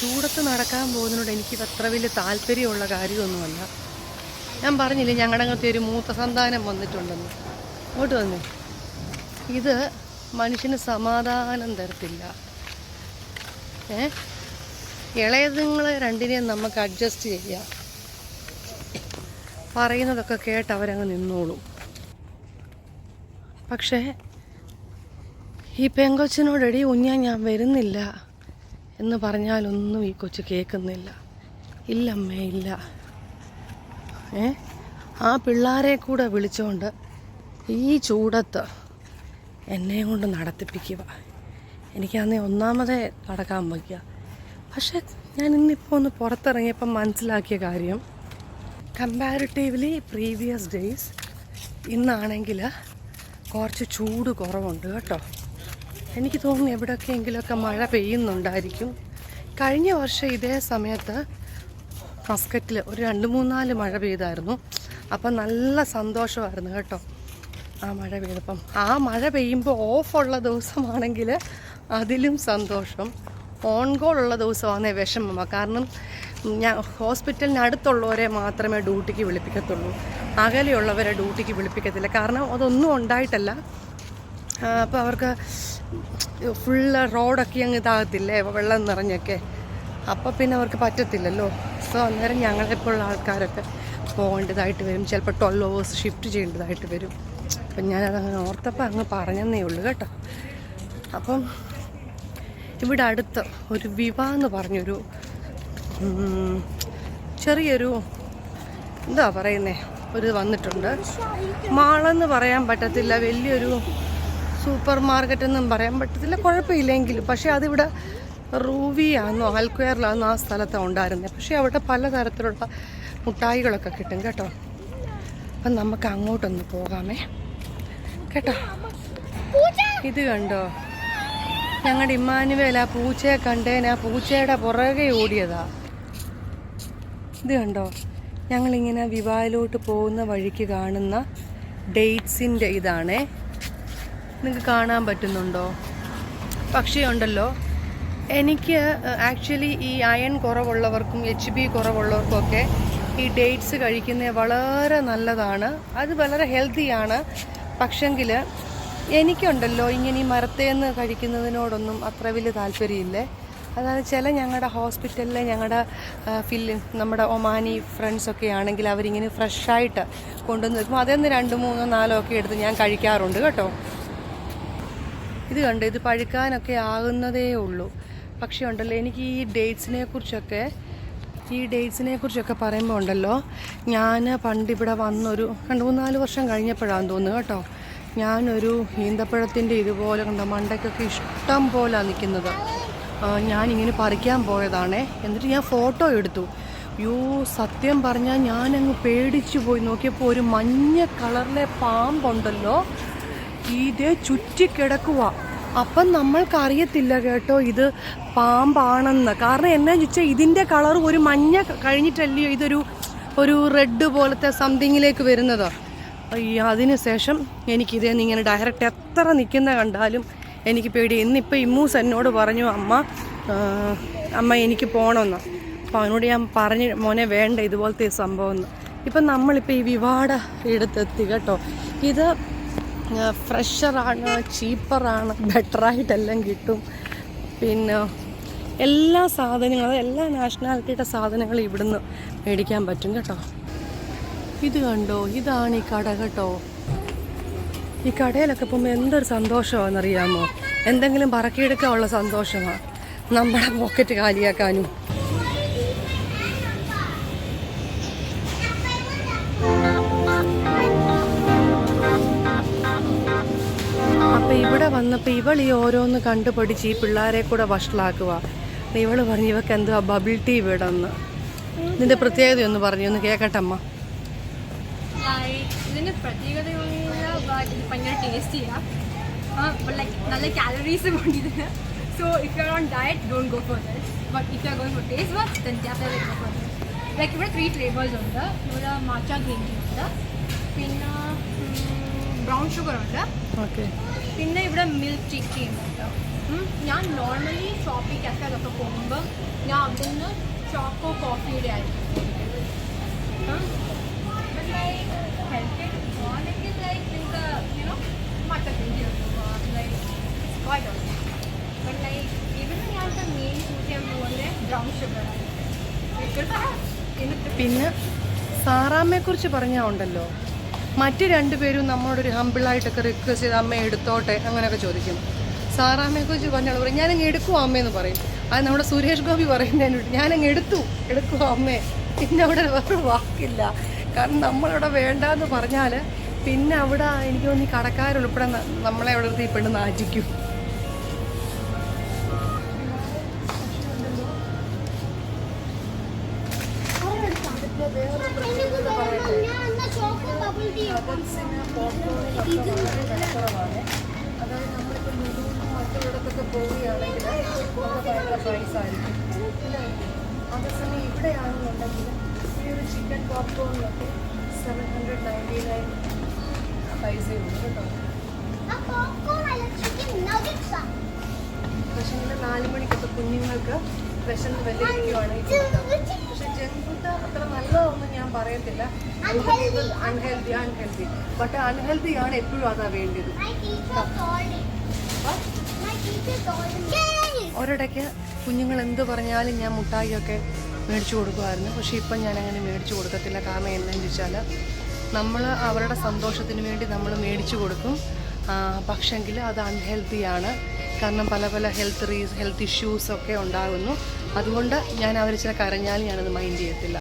ചൂടത്ത് നടക്കാൻ പോകുന്നതിനോട് എനിക്ക് അത്ര വലിയ താല്പര്യമുള്ള കാര്യമൊന്നുമല്ല. ഞാൻ പറഞ്ഞില്ലേ ഞങ്ങളുടെ അങ്ങനത്തെ ഒരു മൂത്ത സന്താനം വന്നിട്ടുണ്ടെന്ന്. അങ്ങോട്ട് വന്നേ. ഇത് മനുഷ്യന് സമാധാനം തരത്തില്ല. ഏ? ഇളയതുങ്ങളെ രണ്ടിനെയും നമുക്ക് അഡ്ജസ്റ്റ് ചെയ്യാം. പറയുന്നതൊക്കെ കേട്ട് അവരങ്ങ് നിന്നോളും. പക്ഷേ ഈ പെങ്കൊച്ചിനോടടി ഉഞ്ഞാൻ ഞാൻ വരുന്നില്ല. എന്ന് പറഞ്ഞാലൊന്നും ഈ കൊച്ചു കേൾക്കുന്നില്ല. ഇല്ലമ്മേ ഇല്ല. ഏ? ആ പിള്ളാരെ കൂടെ വിളിച്ചുകൊണ്ട് ഈ ചൂടത്ത് എന്നെ കൊണ്ട് നടത്തിപ്പിക്കുക. എനിക്കന്നേ ഒന്നാമതേ നടക്കാൻ വയ്ക്കുക പക്ഷേ ഞാൻ ഇന്നിപ്പോൾ ഒന്ന് പുറത്തിറങ്ങിയപ്പോൾ മനസ്സിലാക്കിയ കാര്യം കമ്പാരിറ്റീവ്ലി പ്രീവിയസ് ഡേയ്സ് ഇന്നാണെങ്കിൽ കുറച്ച് ചൂട് കുറവുണ്ട് കേട്ടോ. എനിക്ക് തോന്നുന്നു എവിടെയൊക്കെയെങ്കിലുമൊക്കെ മഴ പെയ്യുന്നുണ്ടായിരിക്കും. കഴിഞ്ഞ വർഷം ഇതേ സമയത്ത് മസ്കറ്റിൽ ഒരു രണ്ട് മൂന്നാൽ മഴ പെയ്തായിരുന്നു. അപ്പം നല്ല സന്തോഷമായിരുന്നു കേട്ടോ. ആ മഴ പെയ്തപ്പം. ആ മഴ പെയ്യുമ്പോൾ ഓഫുള്ള ദിവസമാണെങ്കിൽ അതിലും സന്തോഷം. ഓൺ ഗോൾ ഉള്ള ദിവസമാണേ വിഷമമാണ് കാരണം ഞാൻ ഹോസ്പിറ്റലിന് അടുത്തുള്ളവരെ മാത്രമേ ഡ്യൂട്ടിക്ക് വിളിപ്പിക്കത്തുള്ളൂ. അകലെയുള്ളവരെ ഡ്യൂട്ടിക്ക് വിളിപ്പിക്കത്തില്ല. കാരണം അതൊന്നും ഉണ്ടായിട്ടല്ല. അപ്പോൾ അവർക്ക് ഫുള്ള് റോഡൊക്കെ അങ്ങ് ഇതാകത്തില്ലേ? വെള്ളം നിറഞ്ഞൊക്കെ. അപ്പോൾ പിന്നെ അവർക്ക് പറ്റത്തില്ലല്ലോ. സോ അന്നേരം ഞങ്ങളെപ്പോഴുള്ള ആൾക്കാരൊക്കെ പോകേണ്ടതായിട്ട് വരും. ചിലപ്പോൾ ട്വൽവ് അവേഴ്സ് ഷിഫ്റ്റ് ചെയ്യേണ്ടതായിട്ട് വരും. അപ്പം ഞാനതങ്ങനെ ഓർത്തപ്പോൾ അങ്ങ് പറഞ്ഞെന്നേ ഉള്ളൂ കേട്ടോ. അപ്പം ഇവിടെ അടുത്ത് ഒരു വിവ എന്ന് പറഞ്ഞൊരു ചെറിയൊരു എന്താ പറയുന്നേ? ഒരു വന്നിട്ടുണ്ട്. മാളെന്ന് പറയാൻ പറ്റത്തില്ല. വലിയൊരു സൂപ്പർ മാർക്കറ്റ് എന്നും പറയാൻ പറ്റത്തില്ല. കുഴപ്പമില്ലെങ്കിലും. പക്ഷേ അതിവിടെ റൂവിയാണെന്നോ ആൽക്വയറിലാണെന്നോ ആ സ്ഥലത്താണ് ഉണ്ടായിരുന്നത്. പക്ഷേ അവിടെ പലതരത്തിലുള്ള മുട്ടായികളൊക്കെ കിട്ടും കേട്ടോ. അപ്പം നമുക്ക് അങ്ങോട്ടൊന്ന് പോകാമേ. കേട്ടോ? ഇത് കണ്ടോ? ഞങ്ങളുടെ ഇമ്മാനുവേൽ ആ പൂച്ചയെ കണ്ടേൻ ആ പൂച്ചയുടെ പുറകെ ഓടിയതാ. ഇത് കണ്ടോ? ഞങ്ങളിങ്ങനെ വിവാഹിലോട്ട് പോകുന്ന വഴിക്ക് കാണുന്ന ഡേറ്റ്സിന്റെ ഇതാണേ. നിങ്ങൾക്ക് കാണാൻ പറ്റുന്നുണ്ടോ? പക്ഷേ ഉണ്ടല്ലോ. എനിക്ക് ആക്ച്വലി ഈ അയൺ കുറവുള്ളവർക്കും എച്ച് ബി കുറവുള്ളവർക്കുമൊക്കെ ഈ ഡേറ്റ്സ് കഴിക്കുന്നത് വളരെ നല്ലതാണ്. അത് വളരെ ഹെൽത്തിയാണ് പക്ഷെങ്കിൽ എനിക്കുണ്ടല്ലോ ഇങ്ങനെ ഈ മരത്തേന്ന് കഴിക്കുന്നതിനോടൊന്നും അത്ര വലിയ താല്പര്യമില്ലേ? അതായത് ചില ഞങ്ങളുടെ ഹോസ്പിറ്റലിലെ ഞങ്ങളുടെ ഫിൽ നമ്മുടെ ഒമാനി ഫ്രണ്ട്സൊക്കെ ആണെങ്കിൽ അവരിങ്ങനെ ഫ്രഷായിട്ട് കൊണ്ടുവന്ന് വെക്കുമ്പോൾ അതിൽ രണ്ട് മൂന്നോ നാലോ ഒക്കെ എടുത്ത് ഞാൻ കഴിക്കാറുണ്ട് കേട്ടോ. ഇത് കണ്ട്? ഇത് പഴുക്കാനൊക്കെ ആകുന്നതേ ഉള്ളൂ. പക്ഷേ ഉണ്ടല്ലോ എനിക്ക് ഈ ഡേറ്റ്സിനെ കുറിച്ചൊക്കെ ഈ ഡേറ്റ്സിനെ കുറിച്ചൊക്കെ പറയുമ്പോൾ ഉണ്ടല്ലോ ഞാൻ പണ്ട് ഇവിടെ വന്നൊരു രണ്ട് മൂന്നാൽ വർഷം കഴിഞ്ഞപ്പോഴാണെന്ന് തോന്നുന്നു കേട്ടോ. ഞാനൊരു ഈന്തപ്പഴത്തിന്റെ ഇതുപോലെ കണ്ട മണ്ടയ്ക്കൊക്കെ ഇഷ്ടം പോലെ നിൽക്കുന്നത് ഞാനിങ്ങനെ പറിക്കാൻ പോയതാണേ. എന്നിട്ട് ഞാൻ ഫോട്ടോ എടുത്തു. യോ സത്യം പറഞ്ഞാൽ ഞാനങ്ങ് പേടിച്ചു പോയി. നോക്കിയപ്പോൾ ഒരു മഞ്ഞ കളറിലെ പാമ്പുണ്ടല്ലോ. ഇതേ ചുറ്റിക്കിടക്കുക അപ്പം നമ്മൾക്കറിയത്തില്ല കേട്ടോ ഇത് പാമ്പാണെന്ന്. കാരണം എന്നാ ചോദിച്ചാൽ ഇതിന്റെ കളർ ഒരു മഞ്ഞ കഴിഞ്ഞിട്ടല്ലയോ ഇതൊരു ഒരു റെഡ് പോലത്തെ സംതിങ്ങിലേക്ക് വരുന്നത്. അതിന് ശേഷം എനിക്കിതേ ഇങ്ങനെ ഡയറക്റ്റ് എത്ര നിൽക്കുന്ന കണ്ടാലും എനിക്ക് പേടി. ഇന്നിപ്പോൾ ഇമ്മൂസ് എന്നോട് പറഞ്ഞു അമ്മ അമ്മ എനിക്ക് പോകണമെന്ന് അപ്പോൾ അവനോട് ഞാൻ പറഞ്ഞു മോനെ വേണ്ട ഇതുപോലത്തെ സംഭവം. എന്ന് ഇപ്പം നമ്മളിപ്പോൾ ഈ വിവാട എടുത്തെത്തി കേട്ടോ. ഇത് ഫ്രഷറാണ് ചീപ്പറാണ് ബെറ്ററായിട്ടെല്ലാം കിട്ടും. പിന്നെ എല്ലാ സാധനങ്ങളും എല്ലാ നാഷണാലിറ്റിയുടെ സാധനങ്ങളും ഇവിടുന്ന് മേടിക്കാൻ പറ്റും കേട്ടോ. ഇത് കണ്ടോ? ഇതാണ് ഈ കട കേട്ടോ. ഈ കടയിലൊക്കെ പോകുമ്പോൾ എന്തൊരു സന്തോഷമാണെന്നറിയാമോ? എന്തെങ്കിലും പറക്കിയെടുക്കാനുള്ള സന്തോഷമാണ് നമ്മുടെ പോക്കറ്റ് കാലിയാക്കാനും. ഇവിടെ വന്നപ്പോൾ ഇവൾ ഈ ഓരോന്ന് കണ്ടുപഠിച്ച് ഈ പിള്ളേരെ കൂടെ വഷളാക്കുക ഇവൾ പറഞ്ഞു ഇവക്ക് എന്തുവാ ബബിൾ ടീ വീടെന്ന് ഇതിന്റെ പ്രത്യേകത ഒന്ന് പറഞ്ഞു ഒന്ന് കേക്കട്ടെ അമ്മ. ഇതിന് പ്രത്യേകത ഭയങ്കര നല്ല so if you are on diet don't go for but if you for taste ഇവിടെ ത്രീ ഫ്ലേവേഴ്സ് ഉണ്ട്. ഇവിടെ മാച്ച ഗ്രീൻ ടീ ഉണ്ട്. ബ്രൗൺ ഷുഗർ ഉണ്ട് ഓക്കെ പിന്നെ ഇവിടെ മിൽക്ക് ചിക്കി ഉണ്ട് ഞാൻ നോർമലി ഷോപ്പിംഗ് കഫേലൊക്കെ പോകുമ്പോൾ ഞാൻ അവിടെ നിന്ന് ചോക്കോ കോഫിയുടെ ആയിരിക്കും പിന്നെ സാറാമ്മയെക്കുറിച്ച് പറഞ്ഞാൽ ഉണ്ടല്ലോ മറ്റ് രണ്ടുപേരും നമ്മളോടൊരു ഹമ്പിളായിട്ടൊക്കെ റിക്വസ്റ്റ് ചെയ്ത് അമ്മ എടുത്തോട്ടെ അങ്ങനെയൊക്കെ ചോദിക്കും. സാറാമ്മയെക്കുറിച്ച് പറഞ്ഞാൽ പറയും ഞാനങ്ങ് എടുക്കുമോ അമ്മയെന്ന് പറയും. അത് നമ്മുടെ സുരേഷ് ഗോപി പറയുന്നതിനോട് ഞാനങ്ങ് എടുത്തു എടുക്കുമോ അമ്മേ. പിന്നെ അവിടെ വേറെ വാക്കില്ല. കാരണം നമ്മളിവിടെ വേണ്ടാന്ന് പറഞ്ഞാൽ പിന്നെ അവിടെ എനിക്ക് തോന്നി കടക്കാരുൾപ്പെടെ നമ്മളെ അവിടെ ഈ പെണ്ണ് നാറ്റിക്കും പോപ്കോണിനൊക്കെ വളരെ വിലക്കുറവാണ് അതായത് നമ്മളിപ്പോൾ ലുലുവിലും മറ്റുള്ളിടത്തൊക്കെ പോവുകയാണെങ്കിൽ നമുക്ക് ഭയങ്കര പ്രൈസ് ആയിരിക്കും അതേസമയം ഇവിടെയാണെന്നുണ്ടെങ്കിൽ ഈ ഒരു ചിക്കൻ പോപ്കോണിനൊക്കെ സെവൻ ഹൺഡ്രഡ് നയന്റി നയൻ പൈസയുണ്ട് കേട്ടോ പക്ഷേ ഇങ്ങനെ നാല് മണിക്കൊക്കെ കുഞ്ഞുങ്ങൾക്ക് വിശന്ന് വലിയ പക്ഷെ ജങ്ക് ഫുഡ് അത്ര നല്ലതൊന്നും ഞാൻ പറയത്തില്ല. അൺഹെൽത്തി അൺഹെൽത്തി ബട്ട് അൺഹെൽത്തി ആണ് എപ്പോഴും അതാ വേണ്ടത്. ഒരിടയ്ക്ക് കുഞ്ഞുങ്ങൾ എന്ത് പറഞ്ഞാലും ഞാൻ മുട്ടായിയൊക്കെ മേടിച്ചു കൊടുക്കുമായിരുന്നു. പക്ഷേ ഇപ്പം ഞാൻ അങ്ങനെ മേടിച്ചു കൊടുക്കത്തില്ല. കാരണം എന്താണെന്ന് വെച്ചാൽ നമ്മൾ അവരുടെ സന്തോഷത്തിന് വേണ്ടി നമ്മൾ മേടിച്ചു കൊടുക്കും. പക്ഷെങ്കിൽ അത് അൺഹെൽത്തിയാണ് കാരണം പല പല ഹെൽത്ത് റീസ് ഹെൽത്ത് ഇഷ്യൂസൊക്കെ ഉണ്ടാകുന്നു. അതുകൊണ്ട് ഞാൻ അവർ ചില കരഞ്ഞാലും ഞാനത് മൈൻഡ് ചെയ്യത്തില്ല.